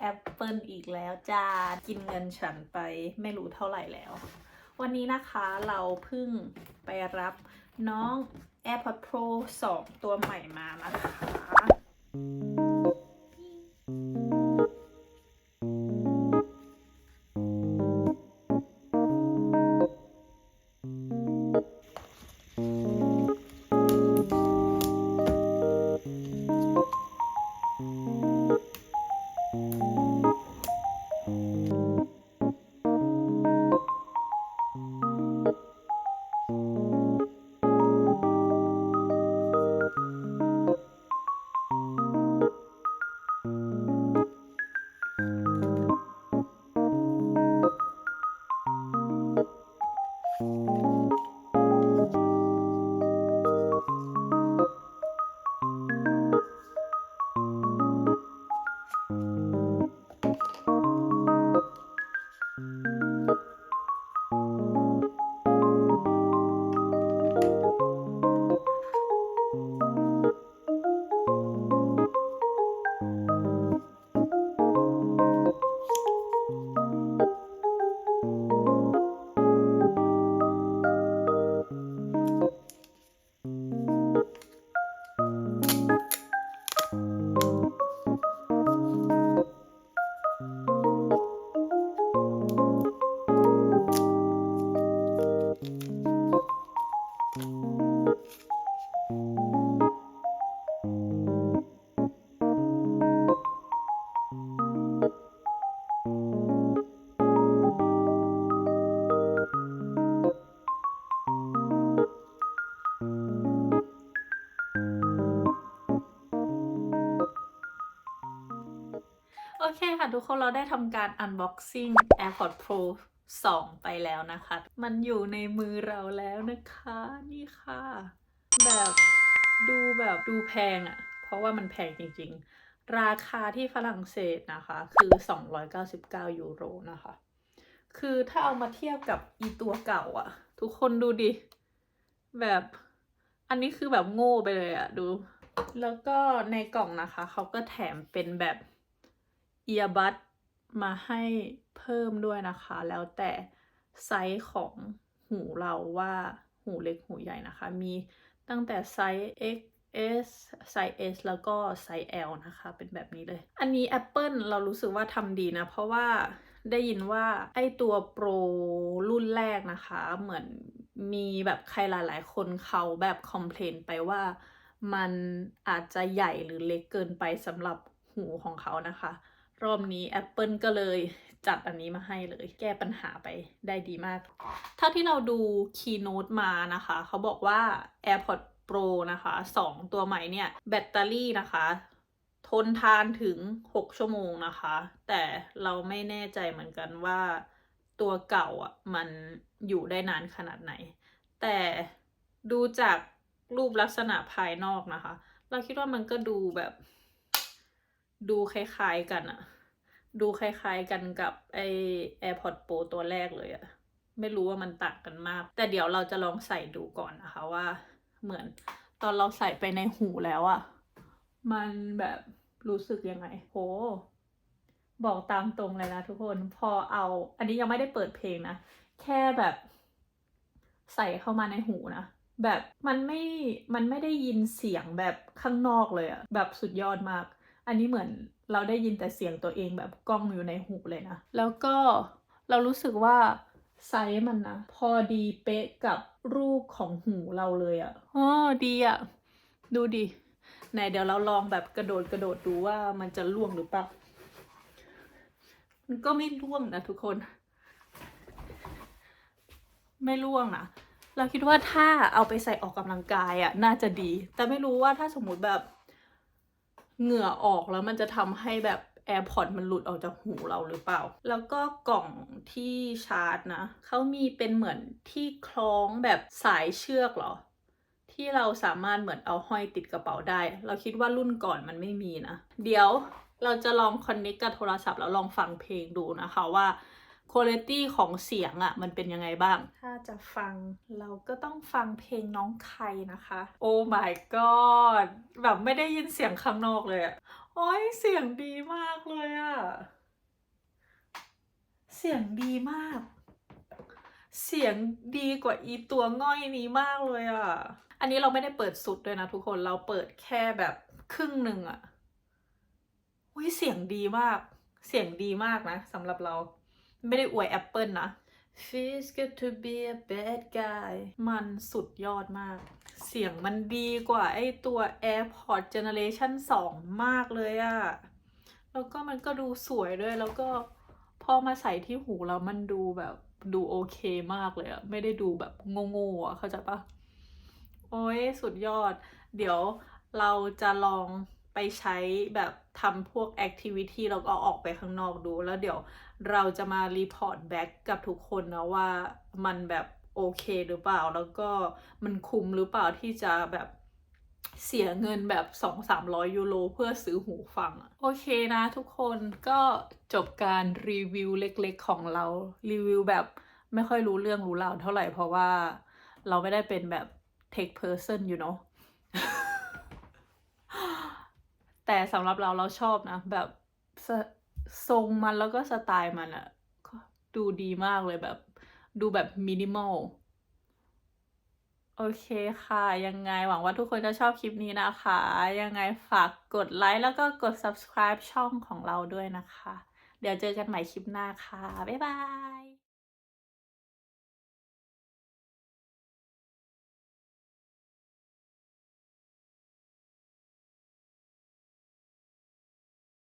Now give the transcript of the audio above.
แอปเปิลอีกแล้วจ้า กินเงินฉันไปไม่รู้เท่าไหร่แล้ว วันนี้นะคะเราเพิ่งไปรับน้อง AirPods Pro 2 ตัวใหม่มานะคะ โอเคค่ะทุกคนเราได้ทำการ unboxing AirPods Pro 2 ไปแล้วนะคะ มันอยู่ในมือเราแล้วนะคะ นี่ค่ะ แบบดูแบบดูแพงอะ่ะ เพราะว่ามันแพงจริงๆ ราคาที่ฝรั่งเศสนะคะ คือ 299 ยูโรนะคะ คือถ้าเอามาเทียบกับอีตัวเก่าอะ่ะ ทุกคนดูดิ แบบอันนี้คือแบบโง่ไปเลยอะ่ะ ดู แล้วก็ในกล่องนะคะ เขาก็แถมเป็นแบบ เอียบัดมาให้เพิ่มด้วยนะคะ แล้วแต่ไซส์ของหูเราว่าหูเล็กหูใหญ่นะคะ มีตั้งแต่ไซส์ XS ไซส์ S แล้วก็ไซส์ L นะคะ เป็นแบบนี้เลย อันนี้ Apple เรารู้สึกว่าทำดีนะ เพราะว่าได้ยินว่าไอตัวโปรรุ่นแรกนะคะ เหมือนมีแบบใครหลาย ๆ คนเขาแบบคอมเพลนไปว่ามันอาจจะใหญ่หรือเล็กเกินไปสำหรับหูของเขานะคะ รอบนี้ Apple ก็เลยจัดอันนี้มาให้เลย แก้ปัญหาไปได้ดีมาก เท่าที่เราดู Keynote มานะคะ เขาบอกว่า AirPods Pro นะคะ 2 ตัวใหม่เนี่ย แบตเตอรี่นะคะ ทนทานถึง 6 ชั่วโมงนะคะ แต่เราไม่แน่ใจเหมือนกันว่าตัวเก่าอะมันอยู่ได้นานขนาดไหน แต่ดูจากรูปลักษณะภายนอกนะคะ เราคิดว่ามันก็ดูแบบ ดูคล้ายๆกันอะดูคล้ายๆกันกับไอ AirPod Pro ตัวแรกเลยอะไม่รู้ว่ามันต่างกันมาก แต่เดี๋ยวเราจะลองใส่ดูก่อนนะคะว่า เหมือนตอนเราใส่ไปในหูแล้วอะมันแบบรู้สึกยังไงโหบอกตามตรงเลยนะทุกคนพอเอา อันนี้ยังไม่ได้เปิดเพลงนะ แค่แบบ ใส่เข้ามาในหูนะแบบมันไม่มันไม่ได้ยินเสียงแบบข้างนอกเลยอะแบบสุดยอดมาก อันนี้เหมือนเราได้ยินแต่เสียงตัวเองแบบกล้องอยู่ในหูเลยนะ แล้วก็เรารู้สึกว่าไซส์มันนะพอดีเป๊ะกับรูปของหูเราเลยอะ่ะอ๋อดีอะ่ะ ดูดิไหนเดี๋ยวเราลองแบบกระโดดกระโดดดูว่ามันจะล่วงหรือเปล่า มันก็ไม่ล่วงนะทุกคน ไม่ล่วงนะเราคิดว่าถ้าเอาไปใส่ออกกำลังกายอะ่ะ น่าจะดี แต่ไม่รู้ว่าถ้าสมมุติแบบ เหงื่อออกแล้วมันจะทำให้แบบ AirPods มันหลุดออกจากหูเราหรือเปล่า แล้วก็กล่องที่ชาร์จนะ เขามีเป็นเหมือนที่คล้องแบบสายเชือกหรอ ที่เราสามารถเหมือนเอาห้อยติดกระเป๋าได้ เราคิดว่ารุ่นก่อนมันไม่มีนะ เดี๋ยวเราจะลองคอนเน็กกับโทรศัพท์แล้วลองฟังเพลงดูนะคะว่า คุณภาพของเสียงอะ่ะ มันเป็นยังไงบ้าง ถ้าจะฟังเราก็ต้องฟังเพลงน้องใครนะคะ โอ้ my god แบบไม่ได้ยินเสียงข้างนอกเลยอะโอ้ยเสียงดีมากเลยอะเสียงดีมาก เสียงดีกว่าอีตัวง่อยนี้มากเลยอะอันนี้เราไม่ได้เปิดสุดด้วยนะทุกคนเราเปิดแค่แบบครึ่งหนึ่งอะอุ้ยเสียงดีมาก เสียงดีมากนะสำหรับเรา ไม่ได้อวย Apple นะ Feels good to be a bad guy มันสุดยอดมาก เสียงมันดีกว่าไอตัว AirPods Generation 2 มากเลยอะแล้วก็มันก็ดูสวยด้วย แล้วก็พอมาใส่ที่หูแล้วมันดูแบบดูโอเคมากเลยอะไม่ได้ดูแบบโง่ๆอะเข้าใจปะโอ้ยสุดยอด เดี๋ยวเราจะลอง ไปใช้แบบทำพวกแอคทิวิตี้แล้วก็ออกไปข้างนอกดู แล้วเดี๋ยวเราจะมารีพอร์ตแบ็กกับทุกคนนะว่ามันแบบโอเคหรือเปล่า แล้วก็มันคุ้มหรือเปล่าที่จะแบบเสียเงินแบบ2-300 ยูโรเพื่อซื้อหูฟังอะโอเคนะทุกคนก็จบการรีวิวเล็กๆของเรา รีวิวแบบไม่ค่อยรู้เรื่องรู้ราวเท่าไหร่เพราะว่าเราไม่ได้เป็นแบบ tech person you know แต่สำหรับเราเราชอบนะ แบบทรงมันแล้วก็สไตล์มันอะก็ดูดีมากเลยแบบ ดูแบบมินิมอลโอเคค่ะ ยังไงหวังว่าทุกคนจะชอบคลิปนี้นะคะ ยังไงฝากกดไลค์แล้วก็กด subscribe ช่องของเราด้วยนะคะ เดี๋ยวเจอกันใหม่คลิปหน้าค่ะ บ๊ายบาย